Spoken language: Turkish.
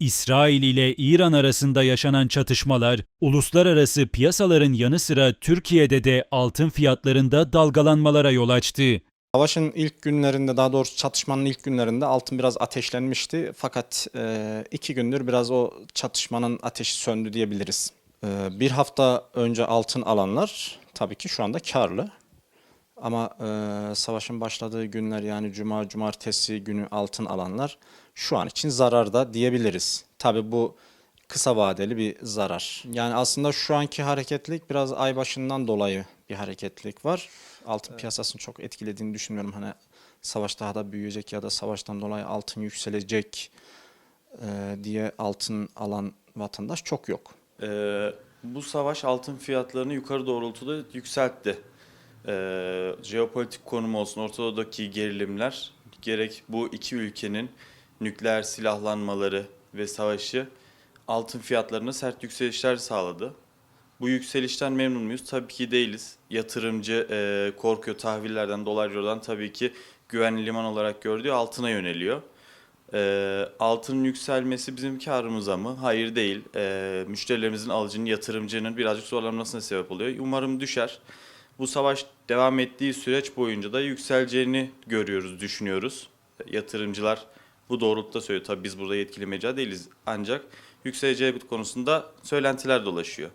İsrail ile İran arasında yaşanan çatışmalar, uluslararası piyasaların yanı sıra Türkiye'de de altın fiyatlarında dalgalanmalara yol açtı. Savaşın ilk günlerinde daha doğrusu çatışmanın ilk günlerinde altın biraz ateşlenmişti. Fakat e, iki gündür biraz o çatışmanın ateşi söndü diyebiliriz. E, bir hafta önce altın alanlar tabii ki şu anda karlı. Ama e, savaşın başladığı günler yani cuma, cumartesi günü altın alanlar şu an için zararda diyebiliriz. Tabii bu kısa vadeli bir zarar. Yani aslında şu anki hareketlilik biraz ay başından dolayı bir hareketlilik var. Altın piyasasını çok etkilediğini düşünmüyorum. Hani savaş daha da büyüyecek ya da savaştan dolayı altın yükselecek e, diye altın alan vatandaş çok yok. Ee, bu savaş altın fiyatlarını yukarı doğrultuda yükseltti. Ee, jeopolitik konum olsun, ortadaki gerilimler, gerek bu iki ülkenin nükleer silahlanmaları ve savaşı altın fiyatlarına sert yükselişler sağladı. Bu yükselişten memnun muyuz? Tabii ki değiliz. Yatırımcı e, korkuyor tahvillerden, dolar tabii ki güvenli liman olarak gördüğü altına yöneliyor. Ee, altının yükselmesi bizim karımıza mı? Hayır değil. Ee, müşterilerimizin, alıcının, yatırımcının birazcık zorlanmasına sebep oluyor. Umarım düşer. Bu savaş devam ettiği süreç boyunca da yükseleceğini görüyoruz, düşünüyoruz. Yatırımcılar bu doğrultuda söylüyor. Tabii biz burada yetkili mecra değiliz. Ancak yükseleceği konusunda söylentiler dolaşıyor.